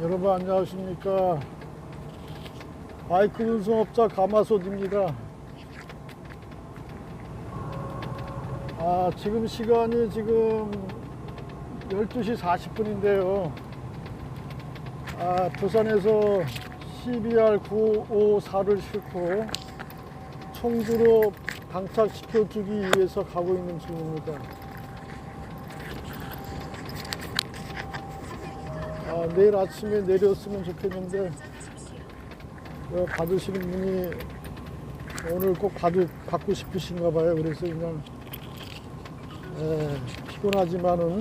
여러분 안녕하십니까? 바이크 운송업자 가마솥입니다. 아 지금 시간이 지금 12시 40분인데요. 아 부산에서 CBR 954를 싣고 청주로 방착시켜주기 위해서 가고 있는 중입니다 아, 내일 아침에 내렸으면 좋겠는데 어, 받으시는 분이 오늘 꼭 받을, 받고 싶으신가 봐요. 그래서 그냥 에, 피곤하지만은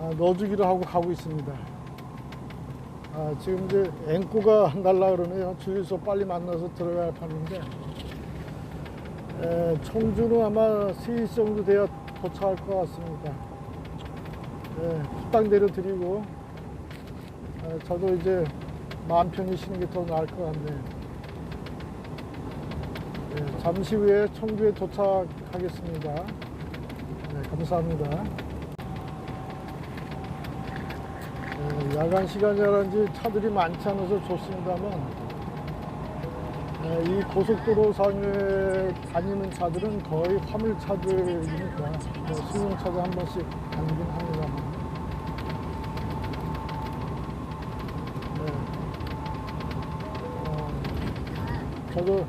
아, 넣어주기로 하고 가고 있습니다. 아, 지금 이제 앵꼬가 날라 그러네요. 주유소 빨리 만나서 들어가야 할 판인데 에, 청주는 아마 3시 정도 돼야 도착할 것 같습니다. 예, 후딱 내려드리고 어, 저도 이제 마음 편히 쉬는 게 더 나을 것 같네요. 예, 잠시 후에 청주에 도착하겠습니다. 네, 감사합니다. 예, 야간 시간이라든지 차들이 많지 않아서 좋습니다만 예, 이 고속도로 상에 다니는 차들은 거의 화물차들이니까 뭐 승용차도 한 번씩 다니긴 합니다 저도.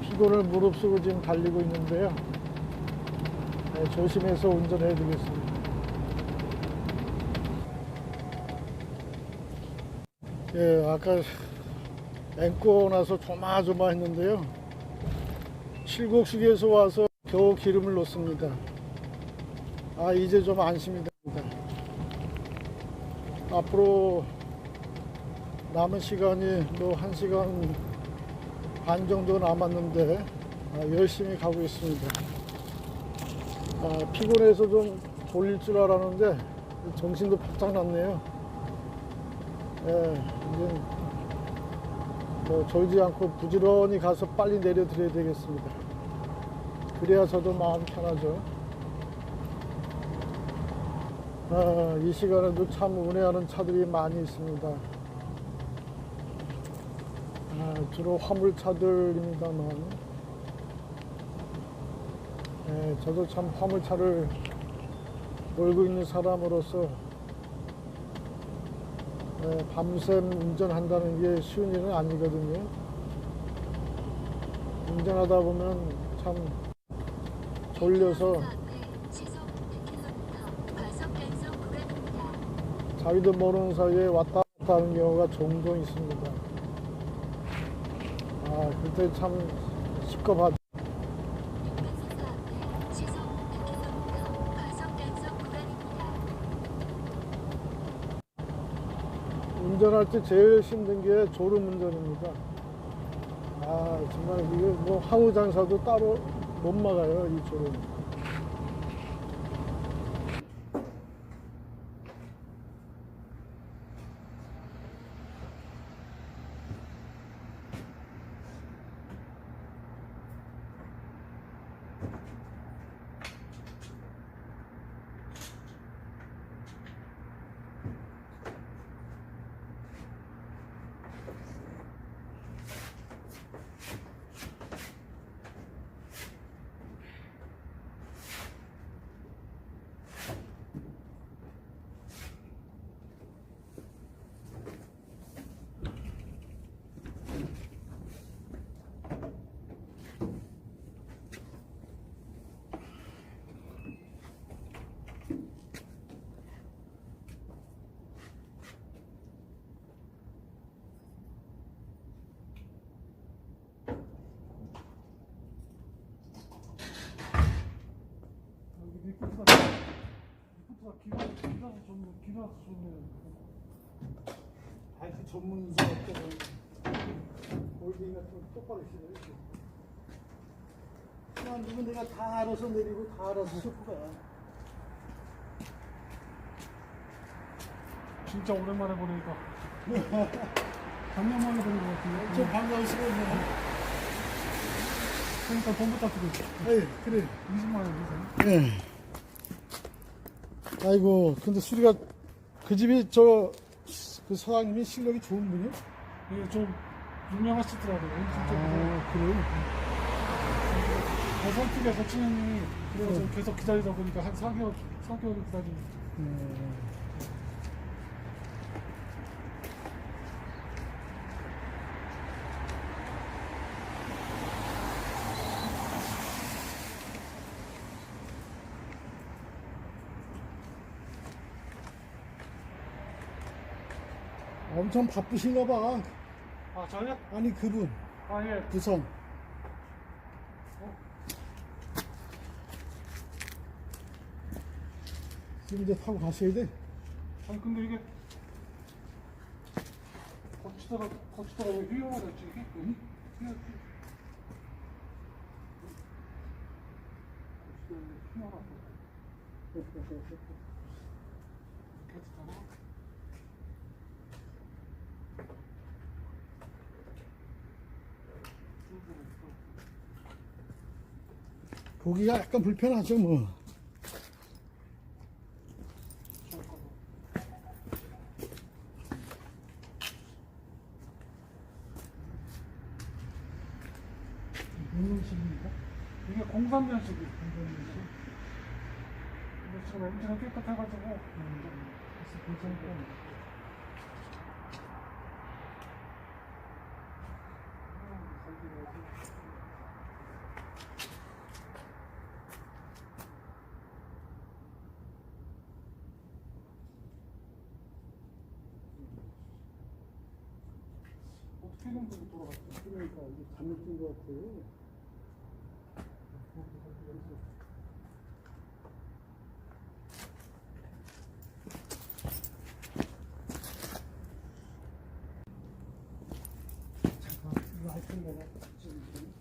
피곤을 무릅쓰고 지금 달리고 있는데요 네, 조심해서 운전해야 되겠습니다 예, 아까 앵꼬 나서 조마조마했는데요. 칠곡식에서 와서 겨우 기름을 넣습니다. 아 이제 좀 안심이 됩니다. 앞으로 남은 시간이 뭐한 시간 반 정도 남았는데 아, 열심히 가고 있습니다. 아, 피곤해서 좀 졸릴 줄 알았는데 정신도 바짝 났네요. 예, 이제 뭐 졸지 않고 부지런히 가서 빨리 내려드려야 되겠습니다. 그래야 저도 마음 편하죠. 아, 이 시간에도 참 운행하는 차들이 많이 있습니다. 아, 주로 화물차들입니다만, 예, 저도 참 화물차를 몰고 있는 사람으로서 네, 밤샘 운전한다는 게 쉬운 일은 아니거든요. 운전하다 보면 참 졸려서 시속 100km 과속 단속 구간입니다. 자기도 모르는 사이에 왔다 갔다 하는 경우가 종종 있습니다. 아, 그때 참 시겁하죠. 육간사사 앞에 시속 100km 과속 단속 구간입니다. 운전할 때 제일 힘든 게 졸음 운전입니다. 아, 정말 이게 뭐 하우 장사도 따로 못 막아요, 이 졸음. 여기 리프트가 기가 기가 좀 기가 좋네요. 바이크 전문사 없잖아요. 골딩 같은 거 똑바로 시네. 그만 두면 내가 다 알아서 내리고 다 알아서 싣고 가. 진짜 오랜만에 보니까 작년만에 보는 것 같은데 좀 반가우시고 있네. 그러니까 돈부터 쓰고 있어. 에이, 그래. 20만 원 주세요. 예. 아이고, 근데 수리가 그 집이 저 그 사장님이 실력이 좋은 분이요? 이게 좀 유명하시더라고요. 진짜 아, 그래요? 대선특에 거치님이 그래서 좀 계속 기다리다 보니까 한 4개월, 4개월 기다리고. 음. 엄청 바쁘신가 봐. 아, 저요? 아니, 그분, 아, 예. 부선. 지금 이제 타고 가셔야 돼. 아니, 근데 이게 거치다가, 거치다가 왜 휘어가다 했지, 이게? 응? 휘어. 거치다가 왜 휘어가다. 거치다가. 보기가 약간 불편하죠, 뭐. 운동실입니까? 이게 공산면식이 공산면식. 근데 지금 엔진은 깨끗해가지고 음, 그래서 괜찮고. 정도 돌아갔어? 그러니까 이게 잘못 뛴것 같아요. 잠깐 이거 할 텐데 좀.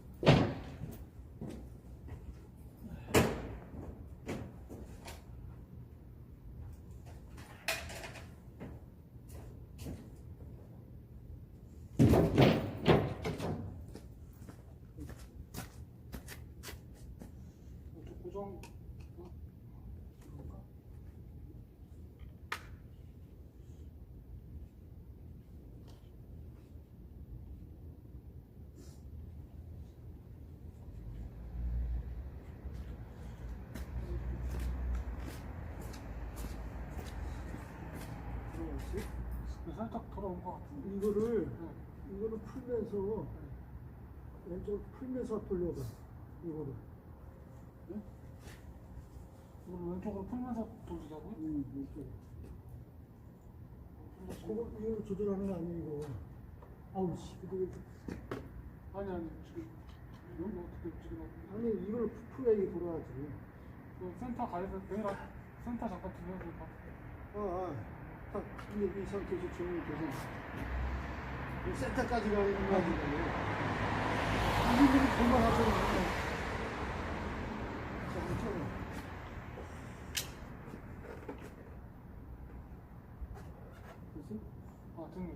또 고정 어? 그런가? 들어갔지? 살짝 돌아온 것 같은데. 이거를 네. 이거를 풀면서 왼쪽 풀면서 돌려봐. 이거를. 이걸 왼쪽으로 풀면서 돌리자고요? 음, 이쪽. 그거 이거 조절하는 거 아니고. 아우 씨, 근데 왜- 아니 아니 지금 이건 뭐 어떻게 지금 아니 이걸 풀어야 이게 돌아가지. 그 센터 가야돼 내가 센터 잠깐 될것 같아. 아, 아, 딱 이, 이 상태에서 되서 이 센터까지 가는 거 가지고 이 부분이 그만 하잖아. 자, 괜찮아. 그래서 아 등이.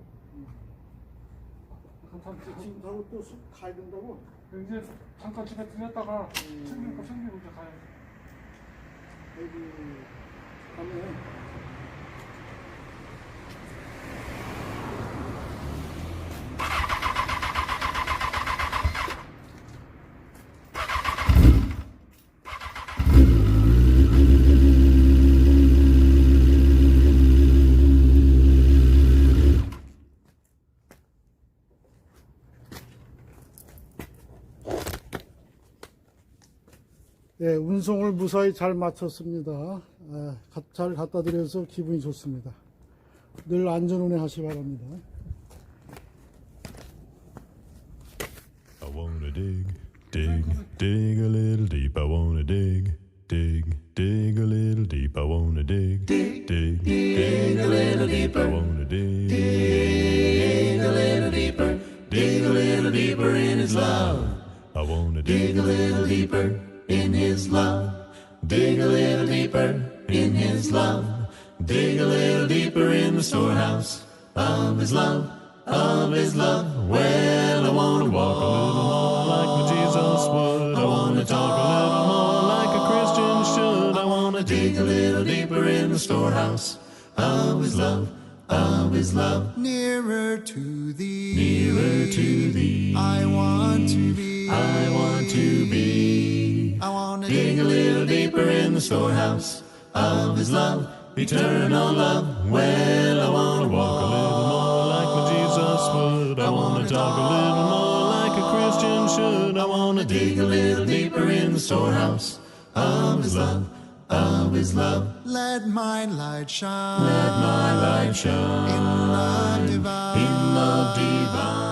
괜찮지. 지금 하고 또 수- 가야 된다고? 이제 잠깐 집에 들렸다가 음. 챙길 거 챙기고 이제 가야지. 여기 가면 운송을 무사히 잘 마쳤습니다. 아, 가- 잘 갖다 드려서 기분이 좋습니다. 늘 안전 운행 하시 기 바랍니다. I wanna dig, dig, dig a little deep. I wanna dig, dig, dig a little deep. I wanna dig, dig, dig, a little deep. I wanna dig, dig a little deeper, dig a little deeper in His love. I wanna dig a little deeper in His love. Dig a little deeper in His love. Dig a little deeper in the storehouse of His love. of His love. Well, I wanna walk a little more like Jesus would. I wanna talk a little more like a Christian should. I wanna dig a little deeper in the storehouse of His love, of His love. Nearer to thee. Nearer to Thee, I want to be. I want to be. I want to Dig a little deeper in the storehouse of His love, eternal love. Well, I wanna walk a little more like what Jesus would. I wanna talk a little more like a Christian should. I wanna dig a little deeper in the storehouse of His love, of His love. Let my light shine. Let my light shine in love divine. in love divine.